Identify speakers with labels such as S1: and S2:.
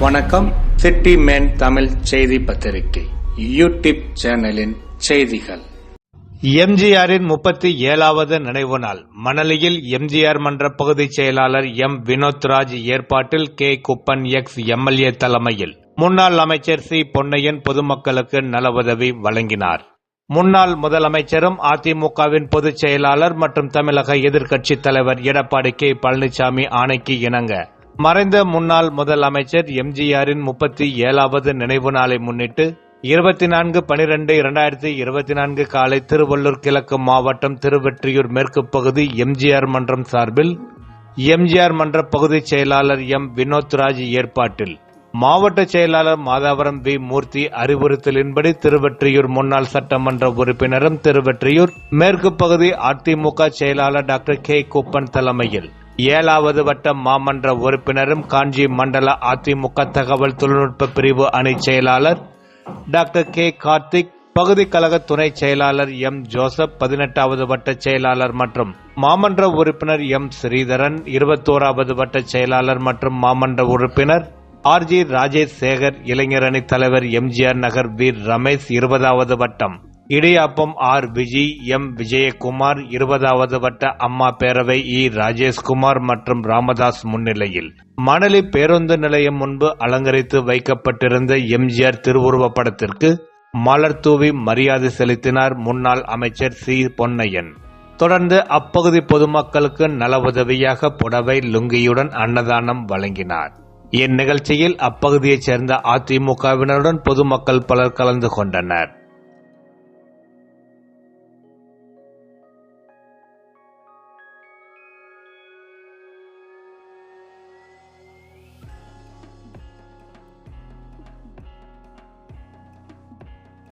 S1: வணக்கம். City man Tamil செய்தி பத்திரிகை. யூடியூப் சேனலின் செய்திகள்.
S2: எம்ஜிஆரின் முப்பத்தி ஏழாவது நினைவு நாள். மணலியில் எம்ஜிஆர் மன்ற பகுதிச் செயலாளர் எம். வினோத்ராஜ் ஏற்பாட்டில் கே. குப்பன் எக்ஸ். எம்எல்ஏ தலைமையில். முன்னாள் அமைச்சர் சி. பொன்னையன் பொதுமக்களுக்கு நல உதவி வழங்கினார். முன்னாள் முதலமைச்சரும் அதிமுகவின் பொதுச் செயலாளர் மற்றும் தமிழக எதிர்க்கட்சித் தலைவர் எடப்பாடி கே. பழனிசாமி ஆணைக்கு இணங்க மறைந்த முன்னாள் முதலமைச்சர் எம்ஜிஆரின் முப்பத்தி ஏழாவது நினைவு நாளை முன்னிட்டு இருபத்தி நான்கு பனிரெண்டு இரண்டாயிரத்தி இருபத்தி நான்கு காலை திருவள்ளூர் கிழக்கு மாவட்டம் திருவெற்றியூர் மேற்கு பகுதி எம்ஜிஆர் மன்றம் சார்பில் எம்ஜிஆர் மன்ற பகுதிச் செயலாளர் எம் வினோத்ராஜ் ஏற்பாட்டில். மாவட்ட செயலாளர் மாதாவரம் வி மூர்த்தி அறிவுறுத்தலின்படி திருவெற்றியூர் முன்னாள் சட்டமன்ற உறுப்பினரும் திருவெற்றியூர் மேற்கு பகுதி அதிமுக செயலாளர் டாக்டர் கே. குப்பன் தலைமையில் ஏழாவது வட்ட மாமன்ற உறுப்பினரும் காஞ்சி மண்டல அதிமுக தகவல் தொழில்நுட்ப பிரிவு அணி செயலாளர் டாக்டர் கே கார்த்திக் பகுதி கழக துணை செயலாளர் எம் ஜோசப் பதினெட்டாவது வட்ட செயலாளர் மற்றும் மாமன்ற உறுப்பினர் எம் ஸ்ரீதரன் இருபத்தோராவது வட்ட செயலாளர் மற்றும் மாமன்ற உறுப்பினர் ஆர்ஜி ராஜேஷ் சேகர் இளைஞரணி தலைவர் எம்ஜிஆர் நகர் வீர் ரமேஷ் இருபதாவது வட்டம். இடியாப்பம் ஆர் விஜி எம் விஜயகுமார் இருபதாவது வட்ட அம்மா பேரவை இ ராஜேஷ்குமார் மற்றும் ராமதாஸ் முன்னிலையில். மணலி பேருந்து நிலையம் முன்பு அலங்கரித்து வைக்கப்பட்டிருந்த எம்ஜிஆர் திருவுருவப் படத்திற்கு மலர் தூவி மரியாதை செலுத்தினார் முன்னாள் அமைச்சர் சி. பொன்னையன். தொடர்ந்து அப்பகுதி பொதுமக்களுக்கு நல உதவியாக புடவை லுங்கியுடன் அன்னதானம் வழங்கினார். இந்நிகழ்ச்சியில் அப்பகுதியைச் சேர்ந்த அதிமுகவினருடன் பொதுமக்கள் பலர் கலந்து கொண்டனர்.